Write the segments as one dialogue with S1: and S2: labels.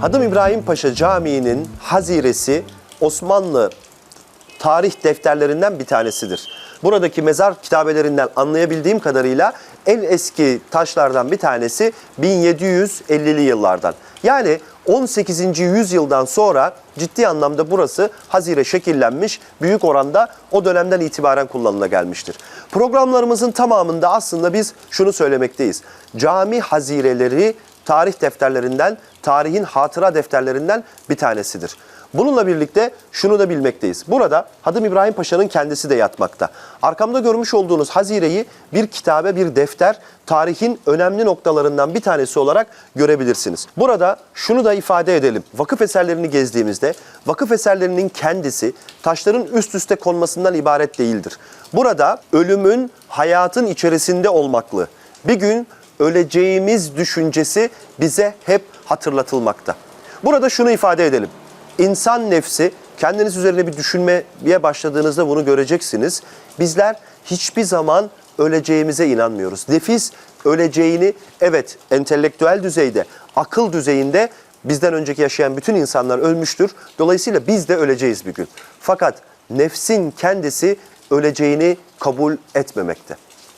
S1: Hadım İbrahim Paşa Camii'nin haziresi Osmanlı tarih defterlerinden bir tanesidir. Buradaki mezar kitabelerinden anlayabildiğim kadarıyla en eski taşlardan bir tanesi 1750'li yıllardan. Yani 18. yüzyıldan sonra ciddi anlamda burası hazire şekillenmiş, büyük oranda o dönemden itibaren kullanıla gelmiştir. Programlarımızın tamamında aslında biz şunu söylemekteyiz. Cami hazireleri tarih defterlerinden, tarihin hatıra defterlerinden bir tanesidir. Bununla birlikte şunu da bilmekteyiz. Burada Hadım İbrahim Paşa'nın kendisi de yatmakta. Arkamda görmüş olduğunuz hazireyi bir kitabe, bir defter, tarihin önemli noktalarından bir tanesi olarak görebilirsiniz. Burada şunu da ifade edelim. Vakıf eserlerini gezdiğimizde vakıf eserlerinin kendisi taşların üst üste konmasından ibaret değildir. Burada ölümün hayatın içerisinde olmaklı. Bir gün öleceğimiz düşüncesi bize hep hatırlatılmakta. Burada şunu ifade edelim. İnsan nefsi kendiniz üzerine bir düşünmeye başladığınızda bunu göreceksiniz. Bizler hiçbir zaman öleceğimize inanmıyoruz. Nefis öleceğini evet entelektüel düzeyde, akıl düzeyinde bizden önceki yaşayan bütün insanlar ölmüştür. Dolayısıyla biz de öleceğiz bir gün. Fakat nefsin kendisi öleceğini kabul etmemekte.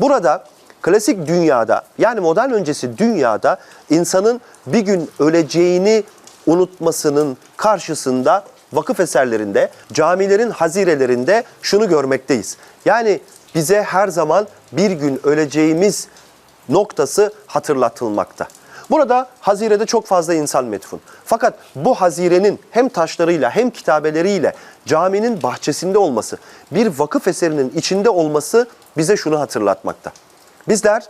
S1: Burada klasik dünyada yani modern öncesi dünyada insanın bir gün öleceğini unutmasının karşısında vakıf eserlerinde, camilerin hazirelerinde şunu görmekteyiz. Yani bize her zaman bir gün öleceğimiz noktası hatırlatılmakta. Burada hazirede çok fazla insan metfun. Fakat bu hazirenin hem taşlarıyla hem kitabeleriyle caminin bahçesinde olması, bir vakıf eserinin içinde olması bize şunu hatırlatmakta. Bizler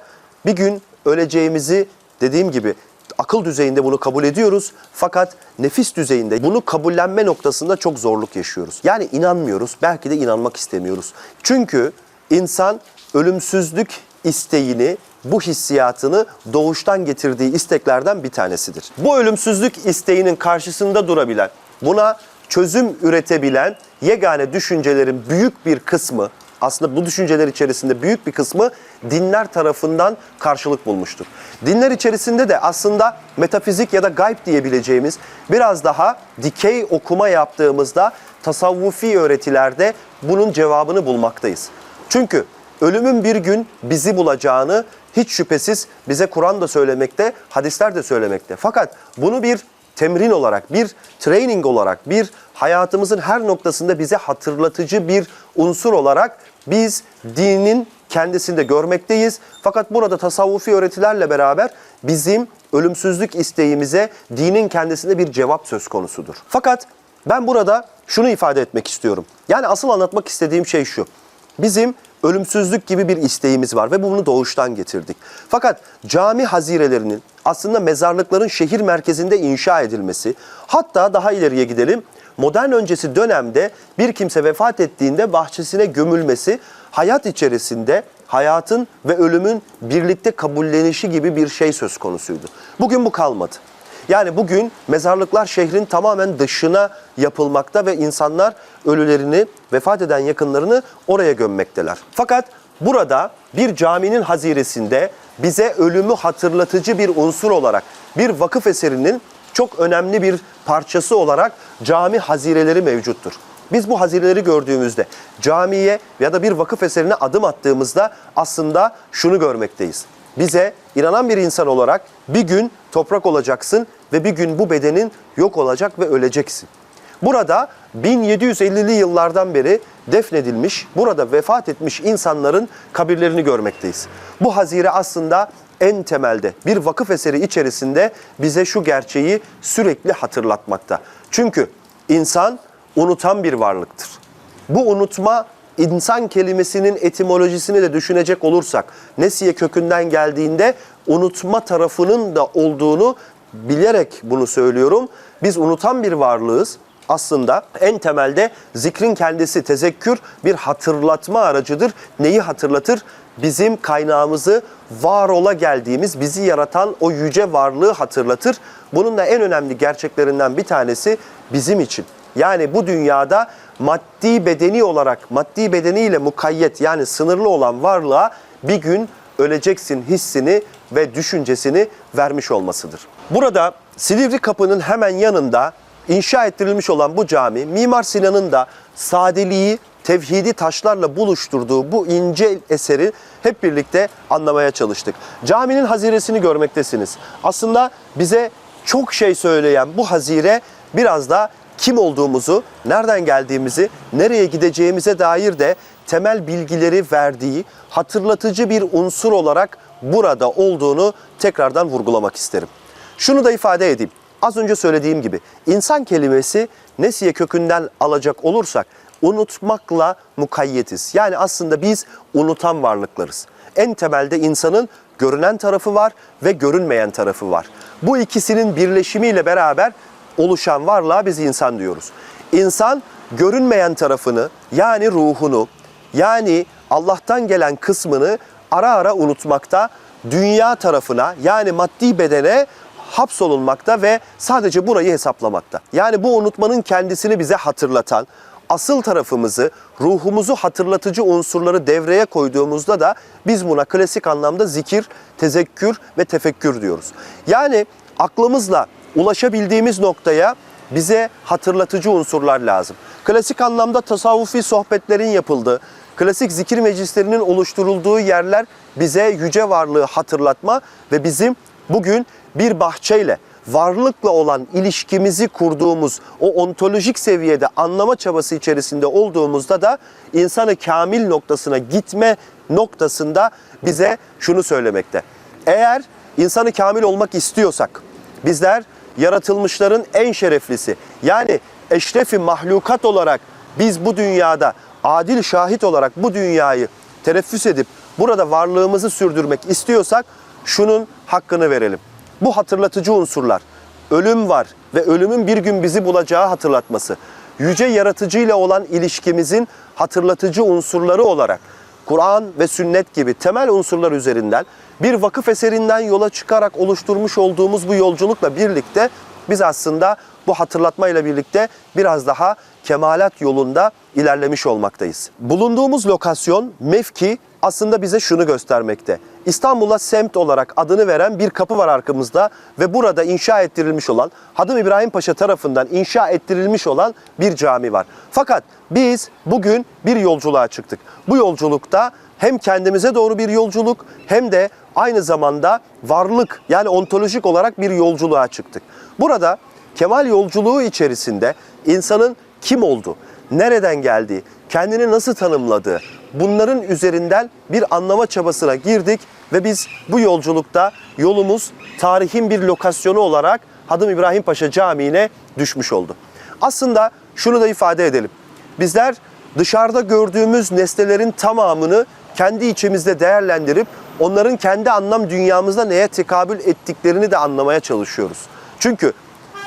S1: bir gün öleceğimizi dediğim gibi akıl düzeyinde bunu kabul ediyoruz fakat nefis düzeyinde bunu kabullenme noktasında çok zorluk yaşıyoruz. Yani inanmıyoruz, belki de inanmak istemiyoruz. Çünkü insan ölümsüzlük isteğini, bu hissiyatını doğuştan getirdiği isteklerden bir tanesidir. Bu ölümsüzlük isteğinin karşısında durabilen, buna çözüm üretebilen yegane düşüncelerin büyük bir kısmı aslında bu düşünceler içerisinde büyük bir kısmı dinler tarafından karşılık bulmuştur. Dinler içerisinde de aslında metafizik ya da gayb diyebileceğimiz biraz daha dikey okuma yaptığımızda tasavvufi öğretilerde bunun cevabını bulmaktayız. Çünkü ölümün bir gün bizi bulacağını hiç şüphesiz bize Kur'an da söylemekte, hadisler de söylemekte. Fakat bunu bir temrin olarak, bir training olarak, bir hayatımızın her noktasında bize hatırlatıcı bir unsur olarak biz dinin kendisinde görmekteyiz. Fakat burada tasavvufi öğretilerle beraber bizim ölümsüzlük isteğimize dinin kendisinde bir cevap söz konusudur. Fakat ben burada şunu ifade etmek istiyorum. Yani asıl anlatmak istediğim şey şu. Bizim ölümsüzlük gibi bir isteğimiz var ve bunu doğuştan getirdik. Fakat cami hazirelerinin aslında mezarlıkların şehir merkezinde inşa edilmesi, hatta daha ileriye gidelim, modern öncesi dönemde bir kimse vefat ettiğinde bahçesine gömülmesi hayat içerisinde hayatın ve ölümün birlikte kabullenişi gibi bir şey söz konusuydu. Bugün bu kalmadı. Yani bugün mezarlıklar şehrin tamamen dışına yapılmakta ve insanlar ölülerini, vefat eden yakınlarını oraya gömmekteler. Fakat burada bir caminin haziresinde bize ölümü hatırlatıcı bir unsur olarak bir vakıf eserinin çok önemli bir parçası olarak cami hazireleri mevcuttur. Biz bu hazireleri gördüğümüzde camiye ya da bir vakıf eserine adım attığımızda aslında şunu görmekteyiz. Bize inanan bir insan olarak bir gün toprak olacaksın ve bir gün bu bedenin yok olacak ve öleceksin. Burada 1750'li yıllardan beri defnedilmiş, burada vefat etmiş insanların kabirlerini görmekteyiz. Bu hazire aslında en temelde bir vakıf eseri içerisinde bize şu gerçeği sürekli hatırlatmakta. Çünkü insan unutan bir varlıktır. Bu unutma insan kelimesinin etimolojisini de düşünecek olursak nesiye kökünden geldiğinde unutma tarafının da olduğunu bilerek bunu söylüyorum. Biz unutan bir varlığız. Aslında en temelde zikrin kendisi tezekkür bir hatırlatma aracıdır. Neyi hatırlatır? Bizim kaynağımızı var ola geldiğimiz, bizi yaratan o yüce varlığı hatırlatır. Bunun da en önemli gerçeklerinden bir tanesi bizim için. Yani bu dünyada maddi bedeni olarak, maddi bedeniyle mukayyet yani sınırlı olan varlığa bir gün öleceksin hissini ve düşüncesini vermiş olmasıdır. Burada Silivri Kapı'nın hemen yanında inşa ettirilmiş olan bu cami Mimar Sinan'ın da sadeliği, tevhidi taşlarla buluşturduğu bu ince eseri hep birlikte anlamaya çalıştık. Caminin haziresini görmektesiniz. Aslında bize çok şey söyleyen bu hazire biraz da kim olduğumuzu, nereden geldiğimizi, nereye gideceğimize dair de temel bilgileri verdiği hatırlatıcı bir unsur olarak burada olduğunu tekrardan vurgulamak isterim. Şunu da ifade edeyim. Az önce söylediğim gibi insan kelimesi nesiye kökünden alacak olursak unutmakla mukayyetiz. Yani aslında biz unutan varlıklarız. En temelde insanın görünen tarafı var ve görünmeyen tarafı var. Bu ikisinin birleşimiyle beraber oluşan varlığa biz insan diyoruz. İnsan görünmeyen tarafını yani ruhunu yani Allah'tan gelen kısmını ara ara unutmakta, dünya tarafına yani maddi bedene hapsolunmakta ve sadece burayı hesaplamakta. Yani bu unutmanın kendisini bize hatırlatan, asıl tarafımızı, ruhumuzu hatırlatıcı unsurları devreye koyduğumuzda da biz buna klasik anlamda zikir, tezekkür ve tefekkür diyoruz. Yani aklımızla ulaşabildiğimiz noktaya bize hatırlatıcı unsurlar lazım. Klasik anlamda tasavvufi sohbetlerin yapıldığı, klasik zikir meclislerinin oluşturulduğu yerler bize yüce varlığı hatırlatma ve bizim bugün bir bahçeyle varlıkla olan ilişkimizi kurduğumuz o ontolojik seviyede anlama çabası içerisinde olduğumuzda da insanı kamil noktasına gitme noktasında bize şunu söylemekte. Eğer insanı kamil olmak istiyorsak bizler yaratılmışların en şereflisi yani eşrefi mahlukat olarak biz bu dünyada adil şahit olarak bu dünyayı teneffüs edip burada varlığımızı sürdürmek istiyorsak şunun hakkını verelim. Bu hatırlatıcı unsurlar. Ölüm var ve ölümün bir gün bizi bulacağı hatırlatması. Yüce yaratıcıyla olan ilişkimizin hatırlatıcı unsurları olarak Kur'an ve sünnet gibi temel unsurlar üzerinden bir vakıf eserinden yola çıkarak oluşturmuş olduğumuz bu yolculukla birlikte biz aslında bu hatırlatmayla birlikte biraz daha kemalat yolunda ilerlemiş olmaktayız. Bulunduğumuz lokasyon, mevki aslında bize şunu göstermekte. İstanbul'a semt olarak adını veren bir kapı var arkamızda ve burada inşa ettirilmiş olan Hadım İbrahim Paşa tarafından inşa ettirilmiş olan bir cami var. Fakat biz bugün bir yolculuğa çıktık. Bu yolculukta hem kendimize doğru bir yolculuk hem de aynı zamanda varlık yani ontolojik olarak bir yolculuğa çıktık. Burada Kemal yolculuğu içerisinde insanın kim olduğu, nereden geldiği, kendini nasıl tanımladığı bunların üzerinden bir anlama çabasına girdik ve biz bu yolculukta yolumuz tarihin bir lokasyonu olarak Hadım İbrahim Paşa Camii'ne düşmüş oldu. Aslında şunu da ifade edelim. Bizler dışarıda gördüğümüz nesnelerin tamamını kendi içimizde değerlendirip onların kendi anlam dünyamızda neye tekabül ettiklerini de anlamaya çalışıyoruz. Çünkü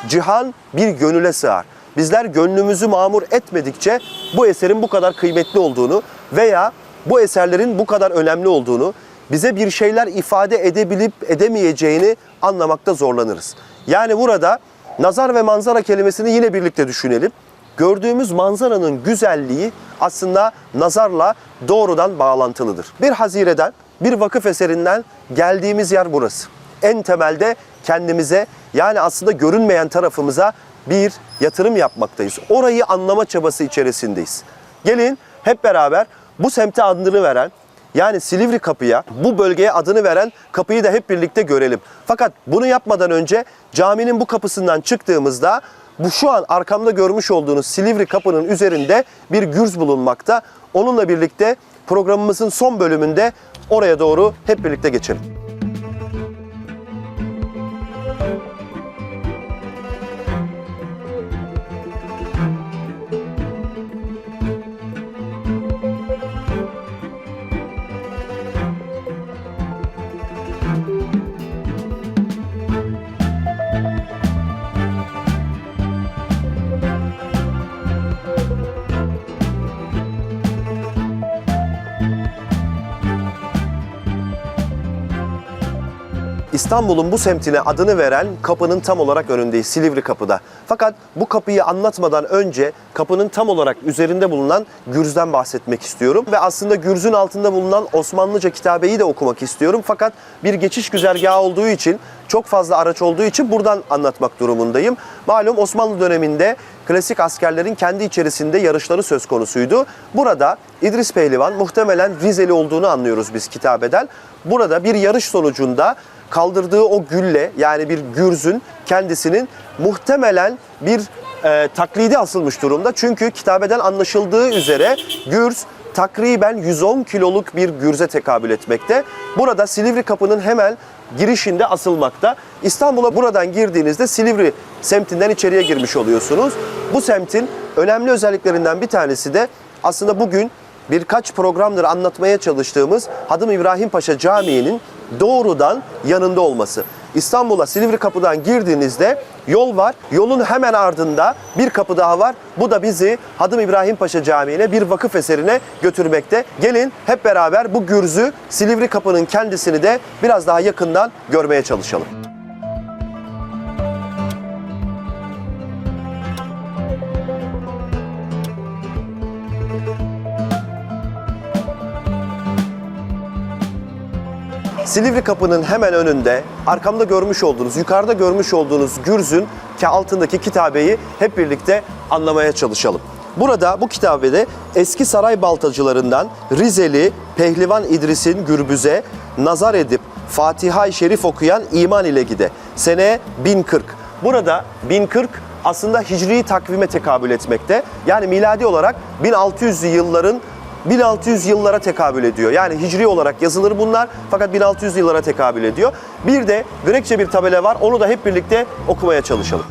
S1: cihan bir gönüle sığar. Bizler gönlümüzü mamur etmedikçe bu eserin bu kadar kıymetli olduğunu veya bu eserlerin bu kadar önemli olduğunu, bize bir şeyler ifade edebilip edemeyeceğini anlamakta zorlanırız. Yani burada nazar ve manzara kelimesini yine birlikte düşünelim. Gördüğümüz manzaranın güzelliği aslında nazarla doğrudan bağlantılıdır. Bir hazireden, bir vakıf eserinden geldiğimiz yer burası. En temelde kendimize yani aslında görünmeyen tarafımıza bir yatırım yapmaktayız. Orayı anlama çabası içerisindeyiz. Gelin hep beraber bu semte adını veren yani Silivri kapıya, bu bölgeye adını veren kapıyı da hep birlikte görelim. Fakat bunu yapmadan önce caminin bu kapısından çıktığımızda bu şu an arkamda görmüş olduğunuz Silivri kapının üzerinde bir gürz bulunmakta. Onunla birlikte programımızın son bölümünde oraya doğru hep birlikte geçelim. İstanbul'un bu semtine adını veren kapının tam olarak önündeyiz, Silivri Kapı'da. Fakat bu kapıyı anlatmadan önce kapının tam olarak üzerinde bulunan gürzden bahsetmek istiyorum. Ve aslında gürzün altında bulunan Osmanlıca kitabeyi de okumak istiyorum. Fakat bir geçiş güzergahı olduğu için, çok fazla araç olduğu için buradan anlatmak durumundayım. Malum Osmanlı döneminde klasik askerlerin kendi içerisinde yarışları söz konusuydu. Burada İdris Pehlivan muhtemelen Rizeli olduğunu anlıyoruz biz kitabeden. Burada bir yarış sonucunda kaldırdığı o gülle yani bir gürzün kendisinin muhtemelen bir e, taklidi asılmış durumda. Çünkü kitabeden anlaşıldığı üzere gürz takriben 110 kiloluk bir gürze tekabül etmekte. Burada Silivri Kapı'nın hemen girişinde asılmakta. İstanbul'a buradan girdiğinizde Silivri semtinden içeriye girmiş oluyorsunuz. Bu semtin önemli özelliklerinden bir tanesi de aslında bugün birkaç programdır anlatmaya çalıştığımız Hadım İbrahim Paşa Camii'nin doğrudan yanında olması. İstanbul'a Silivri kapıdan girdiğinizde yol var. Yolun hemen ardında bir kapı daha var. Bu da bizi Hadım İbrahim Paşa Camii'ne bir vakıf eserine götürmekte. Gelin hep beraber bu gürzü Silivri kapının kendisini de biraz daha yakından görmeye çalışalım. Silivri Kapı'nın hemen önünde arkamda görmüş olduğunuz, yukarıda görmüş olduğunuz gürzün ki altındaki kitabeyi hep birlikte anlamaya çalışalım. Burada bu kitabede eski saray baltacılarından Rizeli Pehlivan İdris'in gürbüze nazar edip Fatiha-i Şerif okuyan iman ile gide. Sene 1040. Burada 1040 aslında hicri takvime tekabül etmekte. Yani miladi olarak 1600'lü yılların 1600 yıllara tekabül ediyor. Yani hicri olarak yazılır bunlar fakat 1600 yıllara tekabül ediyor. Bir de Grekçe bir tabela var. Onu da hep birlikte okumaya çalışalım.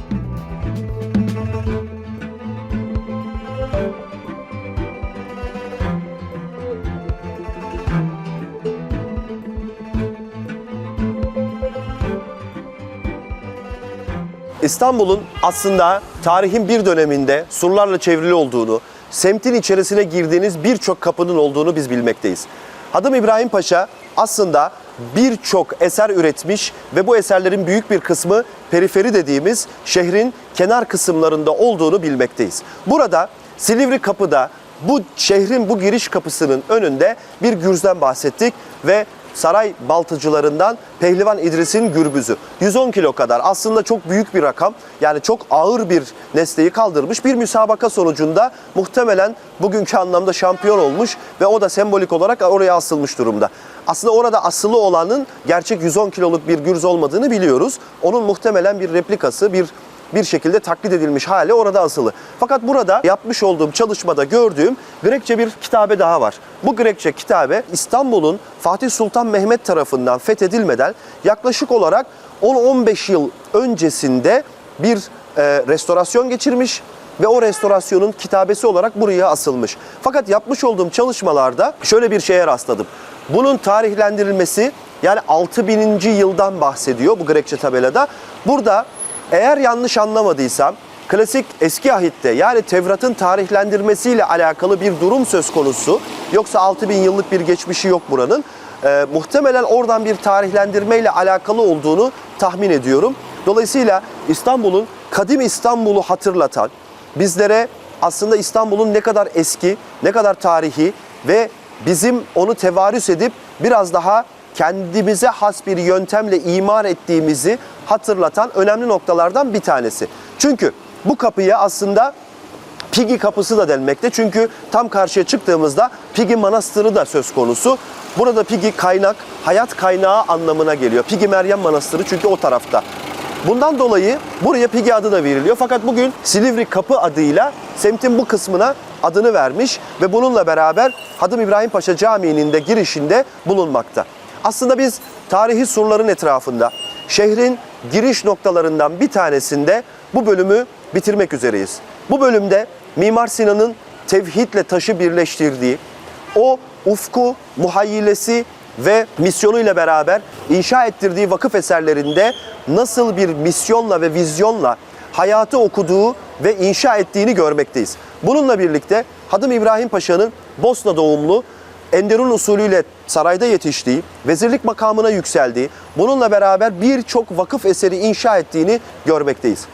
S1: İstanbul'un aslında tarihin bir döneminde surlarla çevrili olduğunu, semtin içerisine girdiğiniz birçok kapının olduğunu biz bilmekteyiz. Hadım İbrahim Paşa aslında birçok eser üretmiş ve bu eserlerin büyük bir kısmı periferi dediğimiz şehrin kenar kısımlarında olduğunu bilmekteyiz. Burada Silivri Kapı'da bu şehrin bu giriş kapısının önünde bir gürzden bahsettik ve saray baltıcılarından Pehlivan İdris'in gürbüzü. 110 kilo kadar aslında çok büyük bir rakam. Yani çok ağır bir nesneyi kaldırmış. Bir müsabaka sonucunda muhtemelen bugünkü anlamda şampiyon olmuş ve o da sembolik olarak oraya asılmış durumda. Aslında orada asılı olanın gerçek 110 kiloluk bir gürz olmadığını biliyoruz. Onun muhtemelen bir replikası, bir bir şekilde taklit edilmiş hali orada asılı. Fakat burada yapmış olduğum çalışmada gördüğüm Grekçe bir kitabe daha var. Bu Grekçe kitabe İstanbul'un Fatih Sultan Mehmet tarafından fethedilmeden yaklaşık olarak 10-15 yıl öncesinde bir e, restorasyon geçirmiş ve o restorasyonun kitabesi olarak buraya asılmış. Fakat yapmış olduğum çalışmalarda şöyle bir şeye rastladım. Bunun tarihlendirilmesi yani 6000. yıldan bahsediyor bu Grekçe tabelada. Burada eğer yanlış anlamadıysam klasik eski ahitte yani Tevrat'ın tarihlendirmesiyle alakalı bir durum söz konusu. Yoksa 6000 yıllık bir geçmişi yok buranın. Ee, muhtemelen oradan bir tarihlendirmeyle alakalı olduğunu tahmin ediyorum. Dolayısıyla İstanbul'un kadim İstanbul'u hatırlatan, bizlere aslında İstanbul'un ne kadar eski, ne kadar tarihi ve bizim onu tevarüs edip biraz daha kendimize has bir yöntemle imar ettiğimizi hatırlatan önemli noktalardan bir tanesi. Çünkü bu kapıya aslında Pigi kapısı da denmekte. Çünkü tam karşıya çıktığımızda Pigi Manastırı da söz konusu. Burada Pigi kaynak, hayat kaynağı anlamına geliyor. Pigi Meryem Manastırı çünkü o tarafta. Bundan dolayı buraya Pigi adı da veriliyor. Fakat bugün Silivri Kapı adıyla semtin bu kısmına adını vermiş ve bununla beraber Hadım İbrahim Paşa Camii'nin de girişinde bulunmakta. Aslında biz tarihi surların etrafında şehrin giriş noktalarından bir tanesinde bu bölümü bitirmek üzereyiz. Bu bölümde Mimar Sinan'ın tevhidle taşı birleştirdiği o ufku, muhayyilesi ve misyonuyla beraber inşa ettirdiği vakıf eserlerinde nasıl bir misyonla ve vizyonla hayatı okuduğu ve inşa ettiğini görmekteyiz. Bununla birlikte Hadım İbrahim Paşa'nın Bosna doğumlu Enderun usulüyle sarayda yetiştiği, vezirlik makamına yükseldiği, bununla beraber birçok vakıf eseri inşa ettiğini görmekteyiz.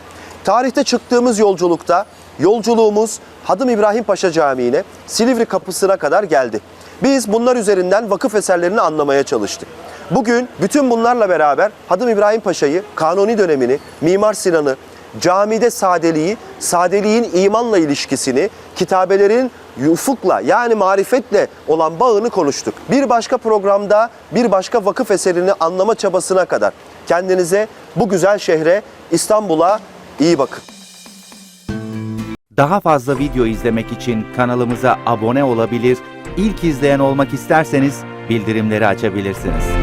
S1: Tarihte çıktığımız yolculukta yolculuğumuz Hadım İbrahim Paşa Camii'ne, Silivri kapısına kadar geldi. Biz bunlar üzerinden vakıf eserlerini anlamaya çalıştık. Bugün bütün bunlarla beraber Hadım İbrahim Paşa'yı, Kanuni dönemini, Mimar Sinan'ı, camide sadeliği, sadeliğin imanla ilişkisini, kitabelerin ufukla yani marifetle olan bağını konuştuk. Bir başka programda bir başka vakıf eserini anlama çabasına kadar kendinize bu güzel şehre İstanbul'a iyi bakın.
S2: Daha fazla video izlemek için kanalımıza abone olabilir, ilk izleyen olmak isterseniz bildirimleri açabilirsiniz.